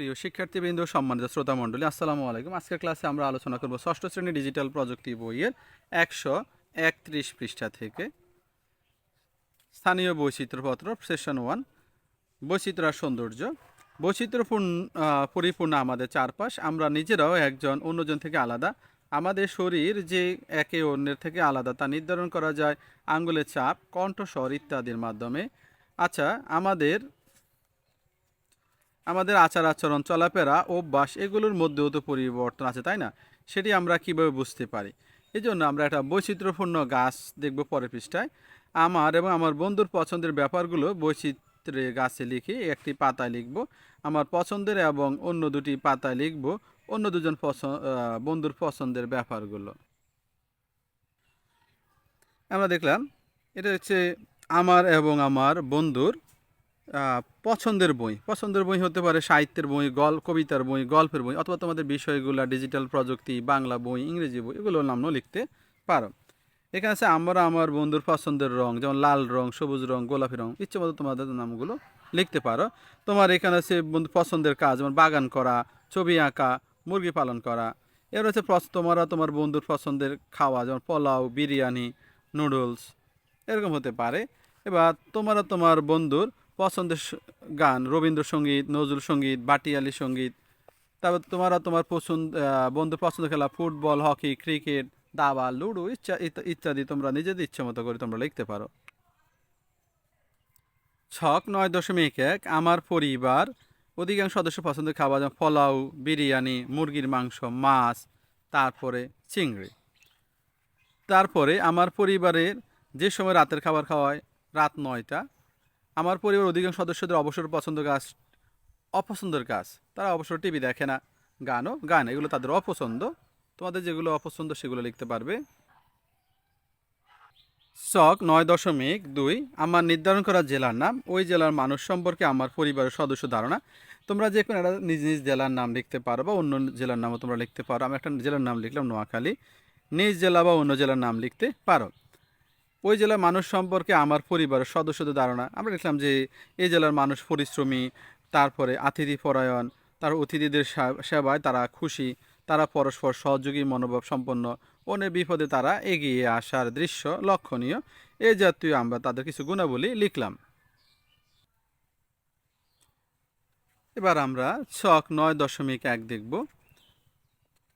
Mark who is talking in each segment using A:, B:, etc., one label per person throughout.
A: প্রিয় শিক্ষার্থীবৃন্দ, সম্মানিত শ্রোতা মণ্ডলী আসসালামু আলাইকুম। আজকের ক্লাসে আমরা আলোচনা করব ষষ্ঠ শ্রেণি ডিজিটাল প্রযুক্তি বইয়ের একশো একত্রিশ পৃষ্ঠা থেকে। স্থানীয় বৈচিত্র্যপত্র, সেশন ওয়ান, বৈচিত্র্য সৌন্দর্য। বৈচিত্র্যপূর্ণ পরিপূর্ণ আমাদের চারপাশ। আমরা নিজেরাও একজন, অন্যজন থেকে আলাদা। আমাদের শরীর যে একে অন্যের থেকে আলাদা তা নির্ধারণ করা যায়। আঙ্গুলের চাপ, কণ্ঠস্বর ইত্যাদির মাধ্যমে। আচ্ছা আমাদের আমাদের আচার আচরণ, চলাফেরা, অভ্যাস এগুলোর মধ্যেও তো পরিবর্তন আছে, তাই না? সেটি আমরা কীভাবে বুঝতে পারি? এই জন্য আমরা একটা বৈচিত্র্যপূর্ণ গাছ দেখব পরের পৃষ্ঠায়। আমার এবং আমার বন্ধুর পছন্দের ব্যাপারগুলো বৈচিত্র্যে গাছে লিখে একটি পাতায় লিখব। আমার পছন্দের এবং অন্য দুটি পাতায় লিখব। অন্য দুজন বন্ধুর পছন্দের ব্যাপারগুলো। আমরা দেখলাম, এটা হচ্ছে আমার এবং আমার বন্ধুর পছন্দের বই। পছন্দের বই হতে পারে সাহিত্যের বই, গল, কবিতার বই, গল্পের বই অথবা তোমাদের বিষয়গুলো ডিজিটাল প্রযুক্তি, বাংলা বই, ইংরেজি বই, এগুলোর নামও লিখতে পারো। এখানে আছে আমরা, আমার, বন্ধুর পছন্দের রং, যেমন লাল রং, সবুজ রং, গোলাপি রং, ইচ্ছে মতো তোমাদের নামগুলো লিখতে পারো। তোমার এখানে আছে বন্ধু পছন্দের কাজ, যেমন বাগান করা, ছবি আঁকা, মুরগি পালন করা। এর হচ্ছে তোমারা তোমার বন্ধুর পছন্দের খাওয়া, যেমন পোলাও, বিরিয়ানি, নুডলস, এরকম হতে পারে। এবার তোমরা তোমার বন্ধুর পছন্দের গান, রবীন্দ্রসঙ্গীত, নজরুল সংগীত, বাটিয়ালি সংগীত, তারপর তোমরা তোমার পছন্দ বন্ধু পছন্দ খেলা, ফুটবল, হকি, ক্রিকেট, দাবা, লুডো, ইচ্ছা ইত্যাদি তোমরা নিজেদের ইচ্ছে মতো করে তোমরা লিখতে পারো। ছক নয় দশমিক এক, আমার পরিবার, অধিকাংশ সদস্য পছন্দের খাবার যেমন পোলাও, বিরিয়ানি, মুরগির মাংস, মাছ, তারপরে চিংড়ি। তারপরে আমার পরিবারের যে সময় রাতের খাবার খাওয়ায়, রাত নয়টা আমার পরিবার অধিকাংশ সদস্যদের অবসর পছন্দ কাজ, অপছন্দের কাজ। তারা অবসর টিভি দেখে না। গানও, গান, এগুলো তাদের অপছন্দ। তোমাদের যেগুলো অপছন্দ, সেগুলো লিখতে পারবে। শখ নয় দশমিক দুই, আমার নির্ধারণ করা জেলার নাম। ওই জেলার মানুষ সম্পর্কে আমার পরিবারের সদস্য ধারণা। তোমরা যে কোনো একটা নিজ নিজ জেলার নাম লিখতে পারো বা অন্য জেলার নামও তোমরা লিখতে পারো। আমি একটা জেলার নাম লিখলাম নোয়াখালী। নিজ জেলা বা অন্য জেলার নাম লিখতে পারো। ওই জেলার মানুষ সম্পর্কে আমার পরিবারের সদস্যদের ধারণা। আমরা দেখলাম যে এই জেলার মানুষ পরিশ্রমী, তারপরে আতিথি পরায়ণ, তার অতিথিদের সেবায় তারা খুশি, তারা পরস্পর সহযোগী, মনোভাব সম্পন্ন। অনেক বিপদে তারা এগিয়ে আসার দৃশ্য লক্ষণীয়। এই জাতীয় আমরা তাদের কিছু গুণাবলী লিখলাম। এবার আমরা ছক নয় দশমিক এক দেখব।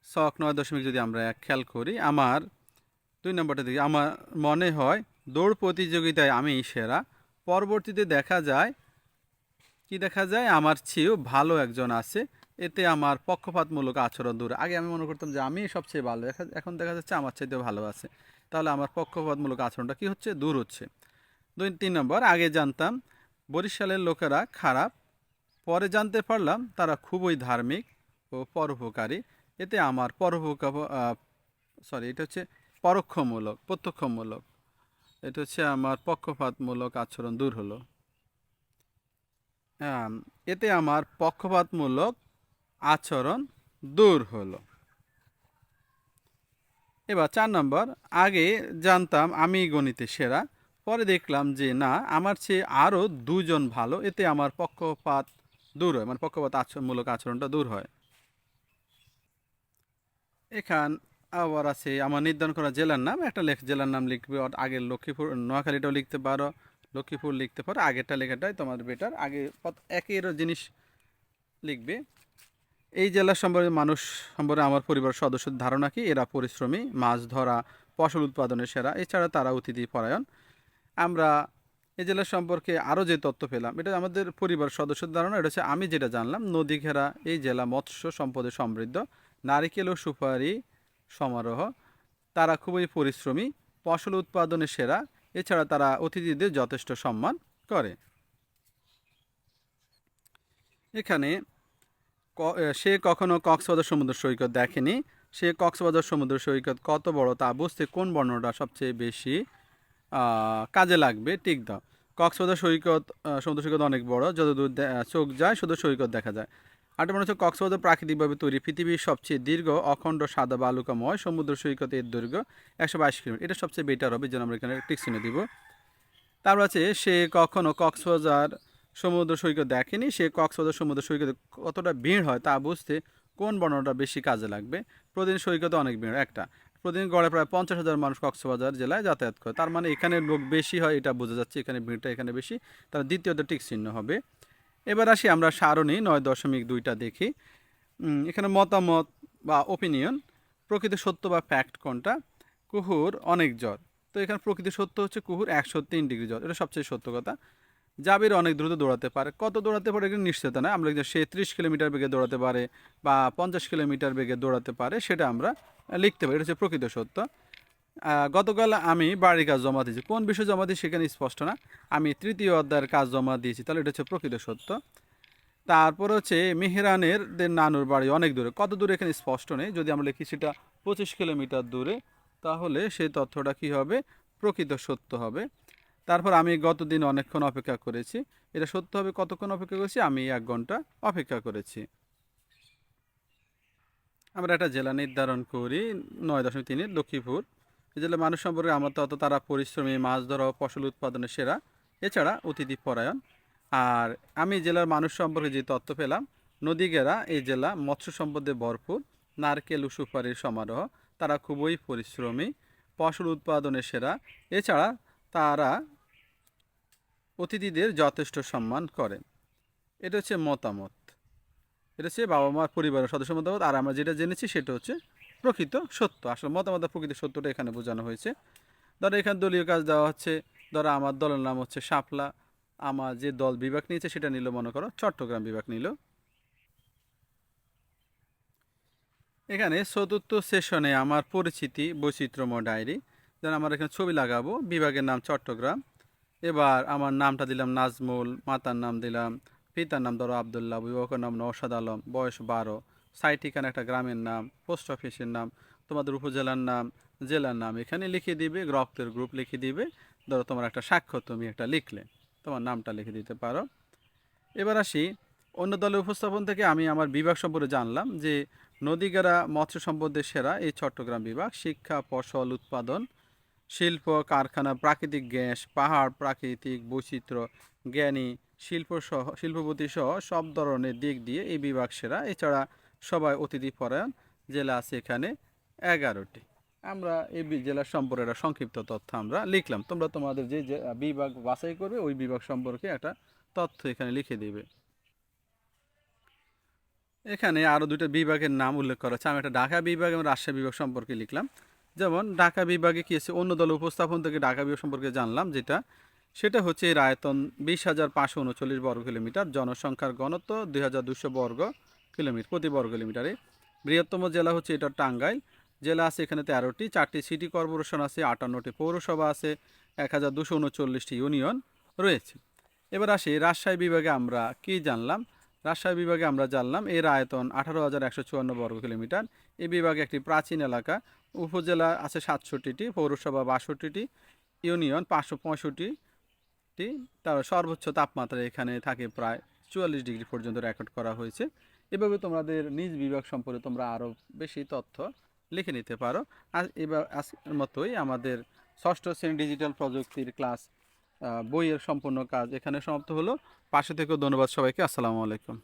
A: ছক নয় দশমিক যদি আমরা এক খেয়াল করি, আমার দুই নম্বরটা দেখি। আমার মনে হয় দৌড় প্রতিযোগিতায় আমি সেরা। পরবর্তীতে দেখা যায়, কি দেখা যায়? আমার চেয়েও ভালো একজন আছে। এতে আমার পক্ষপাতমূলক আচরণ দূর। আগে আমি মনে করতাম যে আমি সবচেয়ে ভালো। এখন- দেখা যাচ্ছে আমার চাইতেও ভালো আছে। তাহলে আমার পক্ষপাতমূলক আচরণটা কি হচ্ছে? দূর হচ্ছে। দুই, তিন নম্বর, আগে জানতাম বরিশালের লোকেরা খারাপ, পরে জানতে পারলাম তারা খুবই ধার্মিক ও পরোপকারী। এতে আমার পরোপকার সরি এটা হচ্ছে পরোক্ষমূলক, প্রত্যক্ষমূলক। এটা হচ্ছে আমার পক্ষপাতমূলক আচরণ দূর হলো। এতে আমার পক্ষপাতমূলক আচরণ দূর হলো। এবার চার নম্বর, আগে জানতাম আমি গণিতে সেরা, পরে দেখলাম যে না, আমার চেয়ে আরও দুজন ভালো, এতে আমার পক্ষপাত দূর হয় মানে পক্ষপাত আচরণমূলক আচরণটা দূর হয়। এখান আবার আছে আমার নির্ধারণ করা জেলার নাম, একটা লেখ, জেলার নাম লিখবে আগের লক্ষ্মীপুর, নোয়াখালীটাও লিখতে পারো, লক্ষ্মীপুর লিখতে পারো, আগেরটা লেখাটাই তোমার বেটার আগে একের জিনিস লিখবে। এই জেলার সম্পর্কে মানুষ সম্পর্কে আমার পরিবার সদস্যদের ধারণা কি? এরা পরিশ্রমী, মাছ ধরা, ফসল উৎপাদনের সেরা, এছাড়া তারা অতিথি পরায়ণ। আমরা এই জেলা সম্পর্কে আরও যে তথ্য পেলাম, এটা আমাদের পরিবার সদস্যদের ধারণা, এটা হচ্ছে আমি যেটা জানলাম নদী ঘেরা এই জেলা মৎস্য সম্পদে সমৃদ্ধ, নারিকেল ও সুপারি সমারোহ। তারা খুবই পরিশ্রমী, ফসল উৎপাদনে সেরা। এছাড়া তারা অতিথিদের যথেষ্ট সম্মান করে। এখানে সে কখনো কক্সবাজার সমুদ্র সৈকত দেখেনি। সে কক্সবাজার সমুদ্র সৈকত কত বড় তা বুঝতে কোন বর্ণটা সবচেয়ে বেশি কাজে লাগবে টিক দাও কক্সবাজার সৈকত সমুদ্র সৈকত অনেক বড়। যতদূর চোখ যায় শুধু সৈকত দেখা যায়। আট মনে হচ্ছে কক্সবাজার প্রাকৃতিকভাবে তৈরি। পৃথিবীর সবচেয়ে দীর্ঘ, অখণ্ড, সাদা বালুকাময়, সমুদ্র সৈকতের দৈর্ঘ্য একশো বাইশ কিলোমিটার। এটা সবচেয়ে বেটার হবে, যেন আমরা এখানে টিক চিহ্ন দিব। তারপর আছে, সে কখনও কক্সবাজার সমুদ্র সৈকত দেখেনি, সে কক্সবাজার সমুদ্র সৈকতে কতটা ভিড় হয় তা বুঝতে কোন বর্ণনাটা বেশি কাজে লাগবে? প্রতিদিন সৈকতে অনেক ভিড়, একটা। প্রতিদিন গড়ে প্রায় পঞ্চাশ হাজার মানুষ কক্সবাজার জেলায় যাতায়াত করে। তার মানে এখানে লোক বেশি হয়, এটা বোঝা যাচ্ছে এখানে ভিড়টা এখানে বেশি। তার দ্বিতীয়ত টিক চিহ্ন হবে। এবার আসি আমরা সারণী নয় দশমিক দুইটা দেখি। এখানে মতামত বা ওপিনিয়ন প্রকৃত সত্য বা ফ্যাক্ট কোনটা? কুহুর অনেক জ্বর। তো এখানে প্রকৃত সত্য হচ্ছে কুহুর একশো তিন ডিগ্রি জ্বর। এটা সবচেয়ে সত্য কথা। জাবির অনেক দ্রুত দৌড়াতে পারে। কত দৌড়াতে পারে এগুলো নিশ্চয়তা না আমরা সে ত্রিশ কিলোমিটার বেগে দৌড়াতে পারে বা পঞ্চাশ কিলোমিটার বেগে দৌড়াতে পারে, সেটা আমরা লিখতে পারি। এটা হচ্ছে প্রকৃত সত্য। গতকাল আমি বাড়ির কাজ জমা দিয়েছি। কোন বিষয় জমা দিয়েছি সেখানে স্পষ্ট না। আমি তৃতীয় অধ্যায়ের কাজ জমা দিয়েছি, তাহলে এটা হচ্ছে প্রকৃত সত্য। তারপর হচ্ছে মেহরানের নানুর বাড়ি অনেক দূরে। কত দূরে এখানে স্পষ্ট নেই। যদি আমরা লিখি সেটা পঁচিশ কিলোমিটার দূরে, তাহলে সেই তথ্যটা কি হবে? প্রকৃত সত্য হবে। তারপর আমি গতদিন অনেকক্ষণ অপেক্ষা করেছি। এটা সত্য হবে কতক্ষণ অপেক্ষা করেছি? আমি এক ঘণ্টা অপেক্ষা করেছি। আমরা একটা জেলা নির্ধারণ করি, নয় দশমিক তিনের লক্ষ্মীপুর। এই জেলার মানুষ সম্পর্কে আমার তত তারা পরিশ্রমী, মাছ ধরা, ফসল উৎপাদনের সেরা। এছাড়া অতিথি পরায়ণ। আর আমি জেলার মানুষ সম্পর্কে যে তথ্য পেলাম, নদীগেরা এই জেলা মৎস্য সম্পদে ভরপুর। নারকেল ও সুপারির সমারোহ। তারা খুবই পরিশ্রমী, ফসল উৎপাদনে সেরা। এছাড়া তারা অতিথিদের যথেষ্ট সম্মান করে। এটা হচ্ছে মতামত। এটা হচ্ছে বাবা মার পরিবারের সদস্য মতামত আর আমরা যেটা জেনেছি সেটা হচ্ছে প্রকৃত সত্য। আসলে মতামত প্রকৃত সত্যটা এখানে বোঝানো হয়েছে। ধরো এখানে দলীয় কাজ দেওয়া হচ্ছে, ধরো আমার দলের নাম হচ্ছে শাপলা, আমার যে দল বিভাগ নিয়েছে সেটা নিল, মনে করো চট্টগ্রাম বিভাগ নিল। এখানে চতুর্থ সেশনে আমার পরিচিতি বৈচিত্র্যময় ডায়েরি। যেন আমার এখানে ছবি লাগাবো, বিভাগের নাম চট্টগ্রাম। এবার আমার নামটা দিলাম নাজমুল, মাতার নাম দিলাম, পিতার নাম ধরো আবদুল্লাহ বিবাহের নাম নওশাদ আলম, বয়স বারো। সাই ঠিকানা একটা গ্রামের নাম, পোস্ট অফিসের নাম, তোমাদের উপজেলার নাম, জেলার নাম এখানে লিখে দিবে, রক্তের গ্রুপ লিখে দিবে। ধরো তোমার একটা সাক্ষ্য তুমি একটা লিখলে, তোমার নামটা লিখে দিতে পারো। এবার আসি, অন্য দলের উপস্থাপন থেকে আমি আমার বিভাগ সম্পর্কে জানলাম যে নদীগারা মৎস্য সম্পদের সেরা এই চট্টগ্রাম বিভাগ শিক্ষা, ফসল, উৎপাদন, শিল্প, কারখানা, প্রাকৃতিক গ্যাস, পাহাড়, প্রাকৃতিক বৈচিত্র্য, জ্ঞানী, শিল্প সহ, শিল্পপতি সহ সব ধরনের দিক দিয়ে এই বিভাগ সেরা। এছাড়া সবাই অতিথি পরায়ণ। জেলা আছে এখানে এগারোটি। আমরা এই জেলার সম্পর্কে একটা সংক্ষিপ্ত তথ্য আমরা লিখলাম। তোমরা তোমাদের যে যে বিভাগ বাছাই করবে, ওই বিভাগ সম্পর্কে একটা তথ্য এখানে লিখে দিবে। এখানে আরও দুটো বিভাগের নাম উল্লেখ করা আছে। আমি একটা ঢাকা বিভাগ এবং রাজশাহী বিভাগ সম্পর্কে লিখলাম। যেমন, ঢাকা বিভাগে কী আছে? অন্য দল উপস্থাপন থেকে ঢাকা বিভাগ সম্পর্কে জানলাম, যেটা সেটা হচ্ছে এর আয়তন বিশ হাজার পাঁচশো উনচল্লিশ বর্গ কিলোমিটার জনসংখ্যার ঘনত্ব দুই হাজার দুশো বর্গ। কিলোমিটার, প্রতি বর্গ কিলোমিটারে। বৃহত্তম জেলা হচ্ছে এটা টাঙ্গাইল। জেলা আছে এখানে তেরোটি, চারটি সিটি কর্পোরেশন আছে, আটান্নটি পৌরসভা আছে, এক হাজার দুশো উনচল্লিশটি ইউনিয়ন রয়েছে। এবার আসি রাজশাহী বিভাগে আমরা কি জানলাম? রাজশাহী বিভাগে আমরা জানলাম এর আয়তন আঠারো হাজার একশো চুয়ান্ন বর্গ কিলোমিটার। এই বিভাগে একটি প্রাচীন এলাকা, উপজেলা আছে সাতষট্টিটি, পৌরসভা বাষট্টিটি, ইউনিয়ন পাঁচশো পঁয়ষট্টিটি তার সর্বোচ্চ তাপমাত্রা এখানে থাকে প্রায় চুয়াল্লিশ ডিগ্রি পর্যন্ত রেকর্ড করা হয়েছে। এভাবে তোমাদের নিজ বিভাগ সম্পর্কে তোমরা আরও বেশি তথ্য লিখে নিতে পারো। আর এবার আজকের মতোই আমাদের ষষ্ঠ শ্রেণি ডিজিটাল প্রযুক্তির ক্লাস বইয়ের সম্পূর্ণ কাজ এখানে সমাপ্ত হলো। পাশে থেকেও ধন্যবাদ সবাইকে। আসসালামু আলাইকুম।